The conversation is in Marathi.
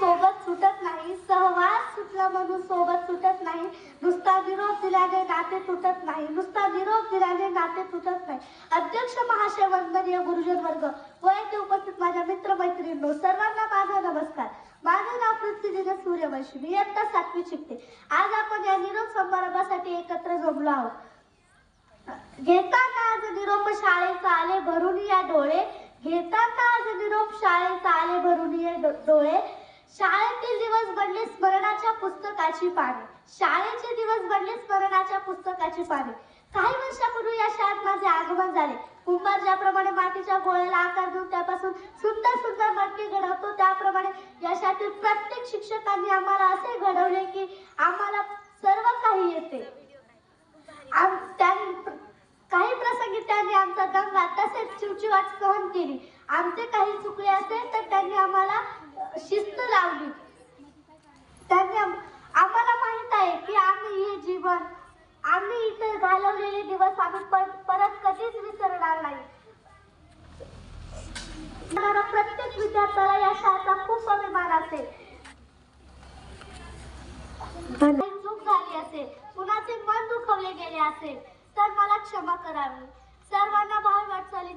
सोबत सुटत नाही. सहवास सुटला म्हणून सोबत सुटत नाही. नुसता विरोध दिल्याने नाते तुटत नाही. नुसता निरोप दिल्याने नाते तुटत नाही. अध्यक्ष महाशय वंदनीय गुरुजन वर्ग व उपस्थित माझ्या मित्र मैत्रिणी सर्वांना माझा नमस्कार. माझे नाव पृथ्वीदिने सूर्यवंशी मी इयत्ता सातवी शिकते. आज आपण या निरोप समारंभासाठी एकत्र जमलो आहोत. घेताना आज निरोप शाळेचा आले भरून या डोळे. घेताना आज निरोप शाळेचा आले भरून या डोळे. शाळेतील दिवस बनले स्मरणाच्या पुस्तकाची पाने. शाळेचे दिवस बनले स्मरणाच्या पुस्तकाची पाने. काही वर्षापूर्वी या शाळेत माझे आगमन झाले. कुंभार ज्याप्रमाणे मातीच्या गोळ्याला आकार देऊन त्यापासून सुंदर सुंदर मटके घडवतो त्याप्रमाणे या शाळेतील प्रत्येक शिक्षकांनी आम्हाला असे घडवले की आम्हाला सर्व काही येते. आम- काही प्रसंगी त्यांनी आमचा दंगा तसेच चिवचिवाट सहन केली. आमचे काही चुकले असेल तर त्यांनी आम्हाला शिस्त शिस्त लावली त्यांनी आम- आम्हाला माहीत आहे की आम्ही हे जीवन इथे घालवलेले दिवस आम्ही पर- परत कधीच विसरणार नाही. प्रत्येक विद्यार्थ्याला या शाळेचा खूप अभिमान असेल. चूक झाली असेल कुणाचे मन दुखवले गेले असेल तर मला क्षमा करावी सर्वांना भावी शुभेच्छा